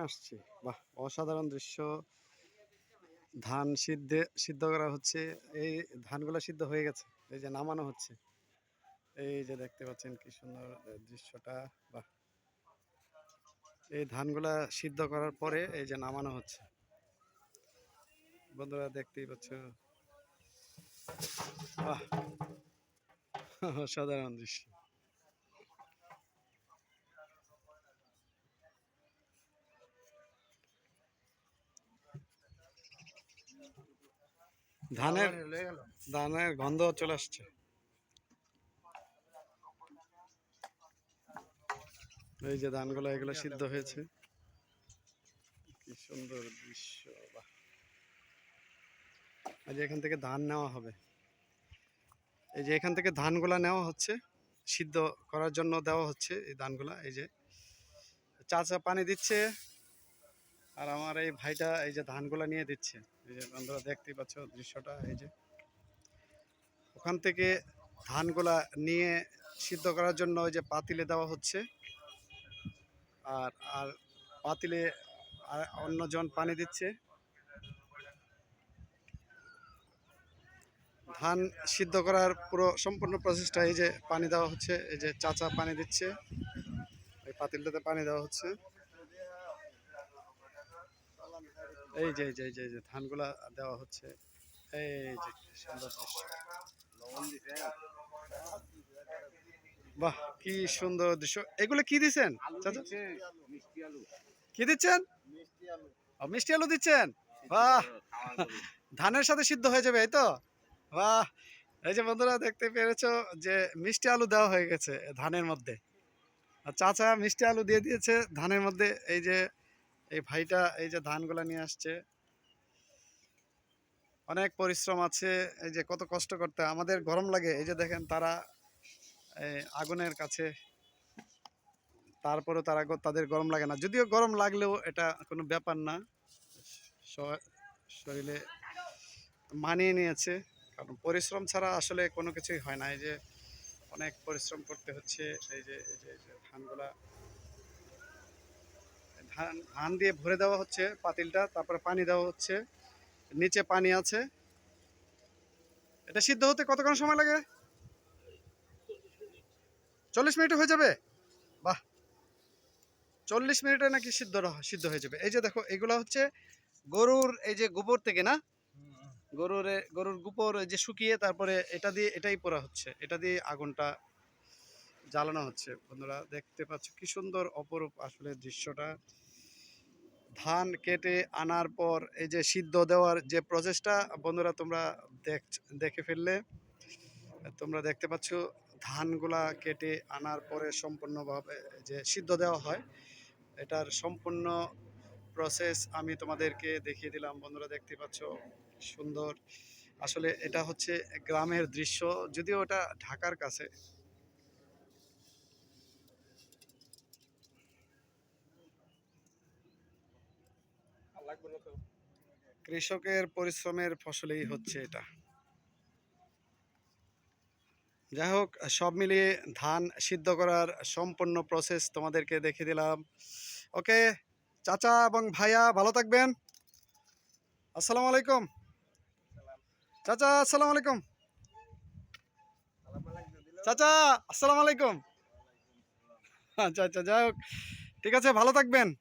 সময় আসছি। বাহ, অসাধারণ দৃশ্য। ধান সিদ্ধ সিদ্ধ করা হচ্ছে। এই ধানগুলো সিদ্ধ হয়ে গেছে। এই যে নামানো হচ্ছে। এই যে দেখতে পাচ্ছেন কি সুন্দর দৃশ্যটা। বাহ। এই ধানগুলা সিদ্ধ করার পরে এই যে নামানো হচ্ছে। বন্ধুরা দেখতেই পাচ্ছ। বাহ, অসাধারণ দৃশ্য। ধানের ধানের গন্ধ চলে আসছে। এই যে ধানগুলো এগুলো সিদ্ধ হয়েছে। কি সুন্দর দৃশ্য আজ এখান থেকে ধান নেওয়া হবে। এই যে এখান থেকে ধানগুলা নেওয়া হচ্ছে সিদ্ধ করার জন্য দেওয়া হচ্ছে এই ধানগুলা। এই যে চাচা পানি দিচ্ছে আর আমার এই ভাইটা এই যে ধানগুলা নিয়ে দিচ্ছে। এই যে বন্ধুরা দেখতেই পাচ্ছ দৃশ্যটা, এই যে। ওখান থেকে ধানগুলা নিয়ে সিদ্ধ করার জন্য ওই যে পাতিলে দেওয়া হচ্ছে। আর আর পাতিলে আর অন্যজন পানি দিচ্ছে। ধান সিদ্ধ করার পুরো সম্পূর্ণ প্রসেসটা এই যে পানি দেওয়া হচ্ছে, এই যে চাচা পানি দিচ্ছে। এই পাতিলটাতে পানি দেওয়া হচ্ছে। এই যে এই যে এই যে যে ধানগুলা দেওয়া হচ্ছে। এই যে সুন্দর দৃশ্য। বাহ কি সুন্দর দৃশ্য। এগুলো কি দিচ্ছেন চাচা? কি দিচ্ছেন? মিষ্টি আলু দিচ্ছেন? বাহ ধানের সাথে সিদ্ধ হয়ে যাবে এই তো? বাহ এই যে বন্ধুরা দেখতে পেরেছ যে মিষ্টি আলু দেওয়া হয়ে গেছে ধানের মধ্যে। আর চাচা মিষ্টি আলু দিয়ে দিয়েছে ধানের মধ্যে এই যে এই ভাইটা এই যে ধানগুলা নিয়ে আসছে। অনেক পরিশ্রম আছে, এই যে কত কষ্ট করতে, আমাদের গরম লাগে, এই যে দেখেন তারা আগুনের কাছে, তারপরেও তারা তাদের গরম লাগে না। যদিও গরম লাগলেও এটা কোনো ব্যাপার না শরীরে মানিয়ে নিয়েছে, কারণ পরিশ্রম ছাড়া আসলে কোনো কিছুই হয় না। এই যে অনেক পরিশ্রম করতে হচ্ছে এই যে এই যে ধানগুলা ধান দিয়ে ভরে দেওয়া হচ্ছে পাতিলটা, তারপরে পানি দেওয়া হচ্ছে। নিচে পানি আছে। এটা সিদ্ধ হতে কতক্ষণ সময় লাগে? চল্লিশ মিনিট হয়ে যাবে? বাহ! চল্লিশ মিনিটে নাকি সিদ্ধ সিদ্ধ হয়ে যাবে। এই যে দেখো, এগুলো হচ্ছে গরুর এই যে গোবর থেকে না? গরুর গরুর গোবর যে শুকিয়ে তারপরে এটা দিয়ে এটাই পোড়া হচ্ছে। এটা দিয়ে আগুনটা জ্বালানো হচ্ছে। বন্ধুরা, দেখতে পাচ্ছ কি সুন্দর অপরূপ আসলে দৃশ্যটা। ধান কেটে আনার পর এই যে সিদ্ধ দেওয়ার যে প্রসেসটা বন্ধুরা তোমরা দেখ ফেললে। তোমরা দেখতে পাচ্ছ, ধানগুলা কেটে আনার পরে সম্পূর্ণভাবে যে সিদ্ধ দেওয়া হয়। এটার সম্পূর্ণ প্রসেস আমি তোমাদেরকে দেখিয়ে দিলাম। বন্ধুরা দেখতে পাচ্ছ, সুন্দর। আসলে এটা হচ্ছে গ্রামের দৃশ্য। যদিও এটা ঢাকার কাছে কৃষকের পরিশ্রমের ফসলেই হচ্ছে এটা। যাই হোক, সব মিলিয়ে ধান সিদ্ধ করার সম্পূর্ণ প্রসেস তোমাদেরকে দেখিয়ে দিলাম। ওকে চাচা এবং ভাইয়া, ভালো থাকবেন। আসসালামু আলাইকুম। চাচা, আসসালামু আলাইকুম। চাচা, আসসালামু আলাইকুম। আচ্ছা আচ্ছা যাই হোক। ঠিক আছে, ভালো থাকবেন।